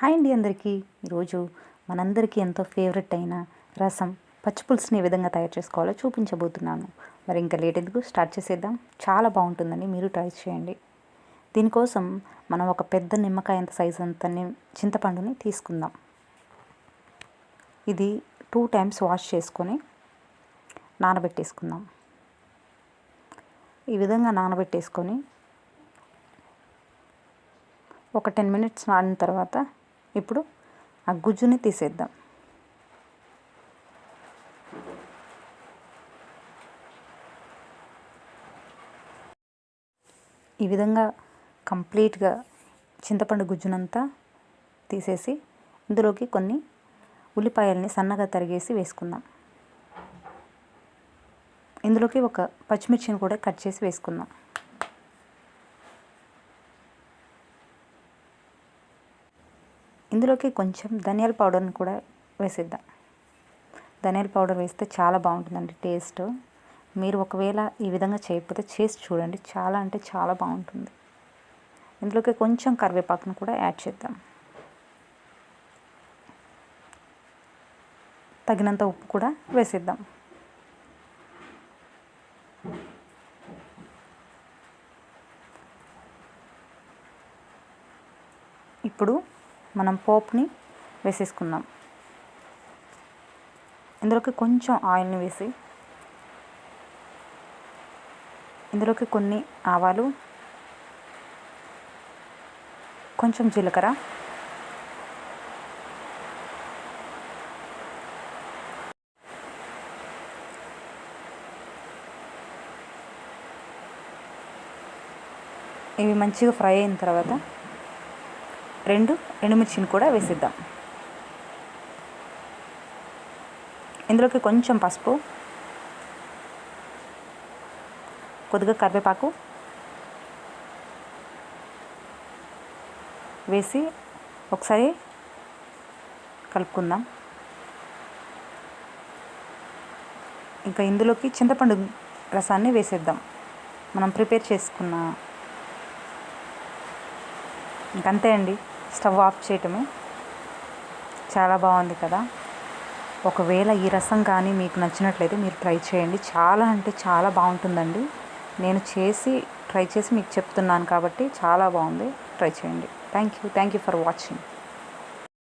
Hi అండి అందరికీ. ఈరోజు మనందరికీ ఎంతో ఫేవరెట్ అయిన రసం పచ్చిపులుసుని ఏ విధంగా తయారు చేసుకోవాలో చూపించబోతున్నాను. మరి ఇంకా లేట్ ఎందుకు? స్టార్ట్ చేసేద్దాం. చాలా బాగుంటుందండి మీరు ట్రై చేయండి. దీనికోసం మనం ఒక పెద్ద నిమ్మకాయ అంత సైజు అంత చింతపండుని తీసుకుందాం. ఇది టూ టైమ్స్ వాష్ చేసుకొని నానబెట్టేసుకుందాం. ఈ విధంగా నానబెట్టేసుకొని ఒక టెన్ మినిట్స్ నాడిన తర్వాత ఇప్పుడు ఆ గుజ్జుని తీసేద్దాం. ఈ విధంగా కంప్లీట్గా చింతపండు గుజ్జునంతా తీసేసి ఇందులోకి కొన్ని ఉల్లిపాయల్ని సన్నగా తరిగేసి వేసుకుందాం. ఇందులోకి ఒక పచ్చిమిర్చిని కూడా కట్ చేసి వేసుకుందాం. ఇందులోకి కొంచెం ధనియాల పౌడర్ని కూడా వేసేద్దాం. ధనియాల పౌడర్ వేస్తే చాలా బాగుంటుందండి టేస్ట్. మీరు ఒకవేళ ఈ విధంగా చేయకపోతే చేసి చూడండి. చాలా అంటే చాలా బాగుంటుంది. ఇందులోకి కొంచెం కరివేపాకును కూడా యాడ్ చేద్దాం. తగినంత ఉప్పు కూడా వేసేద్దాం. ఇప్పుడు మనం పోప్ని వేసేసుకుందాం. ఇందులోకి కొంచెం ఆయిల్ని వేసి ఇందులోకి కొన్ని ఆవాలు కొంచెం జీలకర్ర ఇవి మంచిగా ఫ్రై అయిన తర్వాత రెండు ఎండుమిర్చిని కూడా వేసిద్దాం. ఇందులోకి కొంచెం పసుపు కొద్దిగా కరివేపాకు వేసి ఒకసారి కలుపుకుందాం. ఇంకా ఇందులోకి చింతపండు రసాన్ని వేసేద్దాం. మనం ప్రిపేర్ చేసుకున్న ఇంకంతే అండి. స్టవ్ ఆఫ్ చేయటమే. చాలా బాగుంది కదా. ఒకవేళ ఈ రసం కానీ మీకు నచ్చినట్లయితే మీరు ట్రై చేయండి. చాలా అంటే చాలా బాగుంటుందండి. నేను చేసి ట్రై చేసి మీకు చెప్తున్నాను కాబట్టి చాలా బాగుంది. ట్రై చేయండి. Thank you. Thank you for watching.